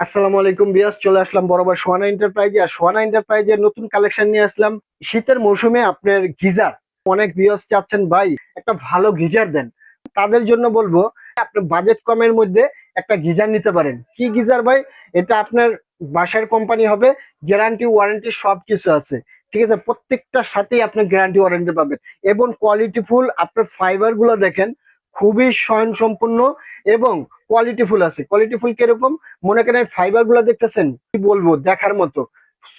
আসসালামু আলাইকুম বিয়াস চলে আসলাম বরাবর সোয়ানা এন্টারপ্রাইজে। আর সোয়ানা এন্টারপ্রাইজের নতুন কালেকশন নিয়ে আসলাম। শীতের মৌসুমে আপনার গিজার। অনেক বিয়াস চাচ্ছেন, ভাই, একটা ভালো গিজার দেন। তাদের জন্য বলব, আপনি বাজেট কমের মধ্যে একটা গিজার নিতে পারেন। কি গিজার ভাই? এটা আপনার বাসার কোম্পানি হবে, গ্যারান্টি, ওয়ারেন্টি সব কিছু আছে। ঠিক আছে? প্রত্যেকটার সাথেই আপনি গ্যারান্টি, ওয়ারেন্টি পাবেন। এবং কোয়ালিটি ফুল, আপনার ফাইবারগুলো দেখেন খুবই স্বয়ংসম্পূর্ণ এবং কোয়ালিটি ফুল আছে। কোয়ালিটি ফুল কীরকম? মনে করেন ফাইবারগুলো দেখতেছেন? কি বলব? দেখার মতো।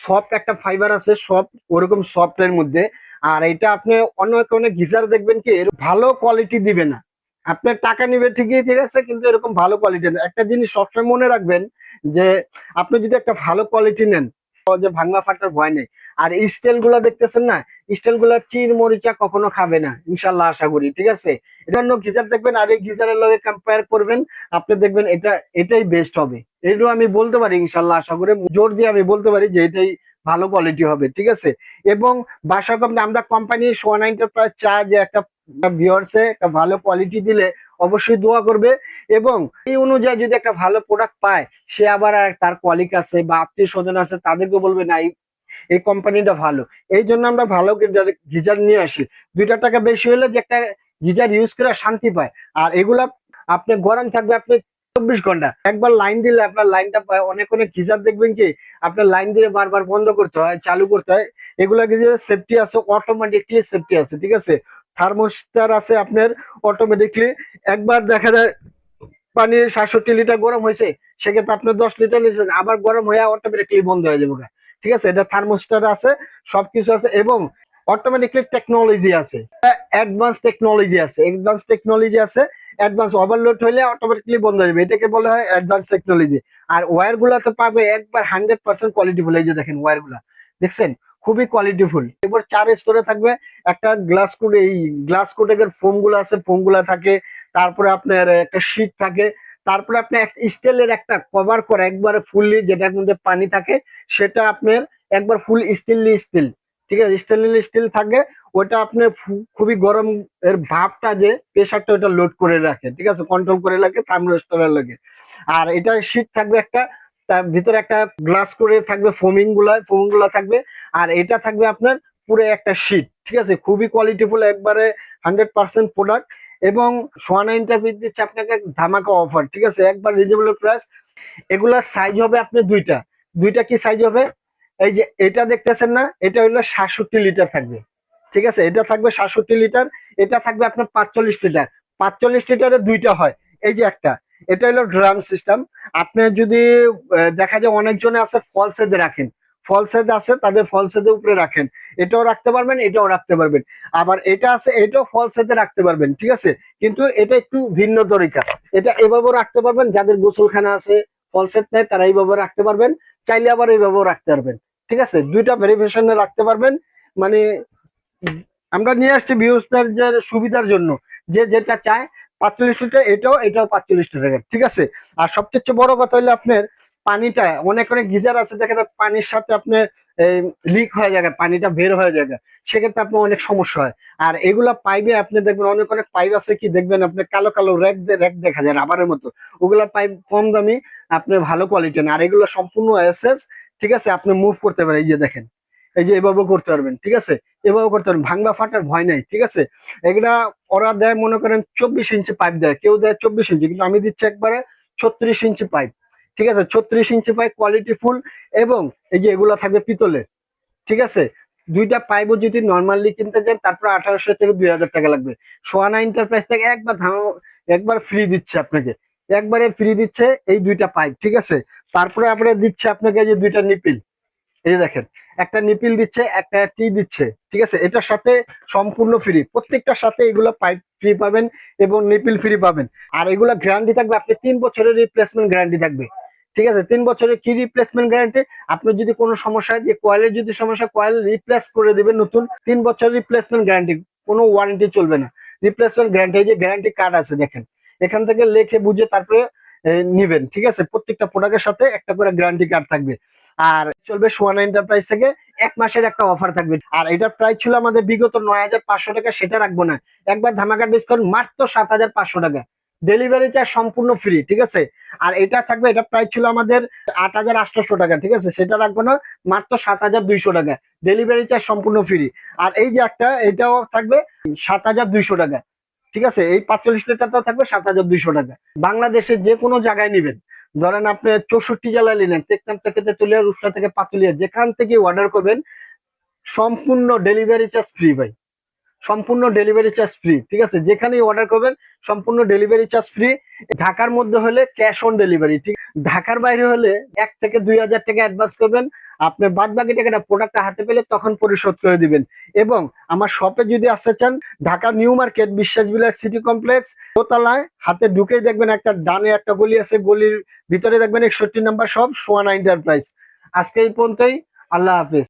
সফট একটা ফাইবার আছে সফট ওরকম সফট এর মধ্যে। আর এটা আপনি অন্য কোনো গিজার দেখবেন কি ভালো কোয়ালিটি দিবে না। আপনার টাকা নিবে ঠিকই, ঠিক আছে, কিন্তু এরকম ভালো কোয়ালিটি একটা জিনিস সবসময় মনে রাখবেন যে, আপনি যদি একটা ভালো কোয়ালিটি নেন, যে ভাঙা ফাটার ভয় নেই। আর স্টাইলগুলা দেখতেছেন না স্টাইলগুলা চির মরিচা কখনো খাবে না, ইনশাল্লাহ আশা করি, ঠিক আছে? এটা অন্য গিজার দেখবেন, আর এই গিজারের লগে কম্পেয়ার করবেন, আপনি দেখবেন এটা, এটাই বেস্ট হবে। এটাও আমি বলতে পারি, ইনশাল্লাহ আশা করি, জোর দিয়ে আমি বলতে পারি যে এটাই ভালো কোয়ালিটি হবে, ঠিক আছে? এবং বাসা কোম্পানি আমরা কোম্পানি সোয়ান এন্টারপ্রাইজ চায় যে একটা ভিউয়ার্সে একটা ভালো কোয়ালিটি দিলে অবশ্যই দোয়া করবে, এবং এই অনুযায়ী যদি একটা ভালো প্রোডাক্ট পায়, সে আবার তার কলিগ আছে বা আত্মীয় স্বজন আছে তাদেরকে বলবে, না, এই এই কোম্পানিটা ভালো। এই জন্য আমরা ভালো গিজার নিয়ে আসি। দুইটা টাকা বেশি হলে যে একটা গিজার ইউজ করে শান্তি পায়। আর এগুলা আপনি গরম থাকবে আপনি চব্বিশ ঘণ্টা। একবার লাইন দিলে আপনার লাইনটা অনেক অনেক গিজার দেখবেন কি, আপনার লাইন দিয়ে বারবার বন্ধ করতে হয়, চালু করতে হয়। এগুলা গিজার সেফটি আছে অটোমেটিকলি সেফটি আছে, ঠিক আছে? থার্মোস্টার আছে আপনার অটোমেটিকলি একবার দেখা যায় পানি সাতষট্টি লিটার গরম হয়েছে, সেক্ষেত্রে আপনার দশ লিটার নিয়েছেন, আবার গরম হয়ে অটোমেটিকলি বন্ধ হয়ে যাবে। ঠিক আছে? এটা থার্মোস্টার আছে, সবকিছু আছে এবং অটোমেটিকলি টেকনোলজি আছে। অ্যাডভান্স টেকনোলজি আছে অ্যাডভান্স টেকনোলজি আছে অ্যাডভান্স ওভারলোড হলে অটোমেটিকলি বন্ধ হয়ে যাবে। এটাকে বলা হয় অ্যাডভান্স টেকনোলজি আর ওয়্যারগুলা তো পাবে একবার হান্ড্রেড পার্সেন্ট কোয়ালিটি ফুল এই যে দেখেন ওয়্যারগুলা দেখছেন? খুবই কোয়ালিটিফুল এবার চার স্তরে থাকবে একটা গ্লাস কোড এই গ্লাস কোটের ফোমগুলো আছে ফোমগুলা থাকে, তারপরে আপনার একটা শীট থাকে তারপরে আপনি স্টিলের একটা কভার করে একবারে ফুললি যেটার মধ্যে পানি থাকে, সেটা আপনার একবার ফুল স্টিললি স্টিল ঠিক আছে? স্টিললি স্টিল থাকে, ওটা আপনি খুবই গরম এর ভাবটা যে প্রেশারটা ওটা লোড করে রাখে, ঠিক আছে? কন্ট্রোল করে রাখে থার্মোস্টারের লাগে। আর এটা শীত থাকবে একটা, তার ভিতরে একটা গ্লাস করে থাকবে ফোমিংগুলা ফোমিংগুলা থাকবে, আর এটা থাকবে আপনার পুরো একটা শীট ঠিক আছে? খুবই কোয়ালিটিফুল একবারে হান্ড্রেড পার্সেন্ট প্রোডাক্ট এবং সোয়ানা ইন্টারভিউ দিচ্ছে আপনাকে ধামাকা অফার ঠিক আছে? একবার রিজনেবল প্রাইস এগুলার সাইজ হবে আপনি দুইটা। দুইটা কি সাইজ হবে? এই যে এটা দেখতেছেন না, এটা হলো সাতষট্টি লিটার থাকবে, ঠিক আছে? এটা থাকবে সাতষট্টি লিটার এটা থাকবে আপনার পাঁচচল্লিশ লিটার পাঁচচল্লিশ লিটারে দুইটা হয়, এই যে একটা। এটা হলো ড্রাম সিস্টেম আপনি যদি দেখা যায় অনেকজনে আছে ফলসেদে রাখেন। ফলসেদ আছে, তাদের ফলসেদের উপরে রাখেন। এটাও রাখতে পারবেন, এটাও রাখতে পারবেন। আবার এটা আছে, এটাও ফলসেদে রাখতে পারবেন, ঠিক আছে? কিন্তু এটা একটু ভিন্ন তরিকা। এটা এভাবেও রাখতে পারবেন, যাদের গোসলখানা আছে ফলসেট নেই, তারা এইভাবে রাখতে পারবেন। চাইলে আবার এইভাবেও রাখতে পারবেন, ঠিক আছে? দুইটা ভেরিফিকেশনে রাখতে পারবেন। মানে আমরা নিয়ে আসছি ভিউজদের সুবিধার জন্য। যে যেটা চায়, পাঁচচল্লিশ লিটার, এটাও এটাও পাঁচচল্লিশ লিটার ঠিক আছে? আর সবচেয়ে বড় কথা হলো আপনার পানিটা, অনেক অনেক গিজার আছে, দেখা যায় পানির সাথে আপনার লিক হয়ে যায়, পানিটা বের হয়ে যায় সেক্ষেত্রে আপনার অনেক সমস্যা হয়। আর এগুলা পাইপে আপনি দেখবেন, অনেক অনেক পাইপ আছে কি, দেখবেন আপনি কালো কালো র্যাক র্যাক দেখা যায়, রাবারের মতো। ওগুলা পাইপ কম দামি, আপনি ভালো কোয়ালিটি না আর এগুলো সম্পূর্ণ এসএস, ঠিক আছে? আপনি মুভ করতে পারেন, এই যে দেখেন। এই যে এভাবে করতে পারবেন, ঠিক আছে? এভাবে করতে পারবেন, ভাঙবা ফাটার ভয় নাই, ঠিক আছে? এগুলা ওরা দেয়, মনে করেন, চব্বিশ ইঞ্চি পাইপ দেয়, কেউ দেয় চব্বিশ ইঞ্চি, কিন্তু আমি দিচ্ছি একবারে ছত্রিশ ইঞ্চি পাইপ। ঠিক আছে? ছত্রিশ ইঞ্চি পাইপ কোয়ালিটি ফুল এবং এই যে এগুলা থাকবে পিতলে ঠিক আছে? দুইটা পাইপও যদি নর্মালি কিনতে যান, তারপর আঠারোশো থেকে দুই হাজার টাকা লাগবে। সোয়ানা এন্টারপ্রাইজ থেকে একবার একবার ফ্রি দিচ্ছে আপনাকে। একবারে ফ্রি দিচ্ছে এই দুইটা পাইপ ঠিক আছে? তারপরে আপনার দিচ্ছে আপনাকে যে দুইটা নিপিল এই যে দেখেন, একটা নিপিল দিচ্ছে, একটা টি দিচ্ছে, ঠিক আছে? এটার সাথে সম্পূর্ণ ফ্রি প্রত্যেকটার সাথে এগুলো পাইপ ফ্রি পাবেন এবং নিপিল ফ্রি পাবেন। আর এগুলো গ্যারান্টি থাকবে, আপনি তিন বছরের রিপ্লেসমেন্ট গ্যারান্টি থাকবে। ঠিক আছে, তিন বছরের কি রিপ্লেসমেন্ট গ্যারান্টি আপনার যদি কোনো সমস্যা হয়, যে কয়েলের যদি সমস্যা কয়েল রিপ্লেস করে দিবেন নতুন, তিন বছর রিপ্লেসমেন্ট গ্যারান্টি কোনো ওয়ারেন্টি চলবে না। রিপ্লেসমেন্ট গ্যারান্টি যে গ্যারান্টি কার্ড আছে দেখেন, এখান থেকে লেখে বুঝে তারপরে নিবেন, ঠিক আছে? প্রত্যেকটা প্রোডাক্টের সাথে একটা করে গ্যারান্টি কার্ড থাকবে। আর চলবে সোয়ানা এন্টারপ্রাইজ থেকে এক মাসের একটা অফার থাকবে। আর এটার প্রাইস ছিল আমাদের বিগত নয় হাজার পাঁচশো টাকা, সেটা রাখব না। একবার ধামাকা ডিসকাউন্ট মাত্র সাত হাজার পাঁচশো টাকা। ডেলিভারি চার্জ সম্পূর্ণ ফ্রি ঠিক আছে? আর এটা থাকবে, এটা প্রাইস ছিল আমাদের আট হাজার আটশোশো টাকা, ঠিক আছে? সেটা রাখব না, মাত্র সাত হাজার দুইশো টাকা। ডেলিভারি চার্জ সম্পূর্ণ ফ্রি আর এই যে একটা, এটাও থাকবে সাত হাজার দুইশো টাকা, ঠিক আছে? এই পাঁচচল্লিশ লিটারটাও থাকবে সাত হাজার দুইশো টাকা। বাংলাদেশের যে কোনো জায়গায় নেবেন। ধরেন আপনি চৌষট্টি জেলায় নিলেন টেকনাম থেকে তেতুলিয়া, রূপসা থেকে পাতুলিয়া, যেখান থেকে অর্ডার করবেন, সম্পূর্ণ ডেলিভারি চার্জ ফ্রি ভাই। সম্পূর্ণ ডেলিভারি চার্জ ফ্রি ঠিক আছে? যেখানেই অর্ডার করবেন, সম্পূর্ণ ডেলিভারি চার্জ ফ্রি ঢাকার মধ্যে হলে ক্যাশ অন ডেলিভারি ঠিক? ঢাকার বাইরে হলে এক থেকে দুই হাজার টাকা অ্যাডভান্স করবেন। আপনি বাদ বাকি টাকাটা প্রোডাক্টটা হাতে পেলে তখন পরিশোধ করে দিবেন। এবং আমার শপে যদি আসতে চান, ঢাকা নিউ মার্কেট, বিশ্বাস বিলাস সিটি কমপ্লেক্স, দোতলায় হাতে ঢুকেই দেখবেন একটা ডানে একটা গলি আছে, গলির ভিতরে দেখবেন একষট্টি নাম্বার সব সোয়ান এন্টারপ্রাইজ আজকে এই পর্যন্তই, আল্লাহ হাফিজ।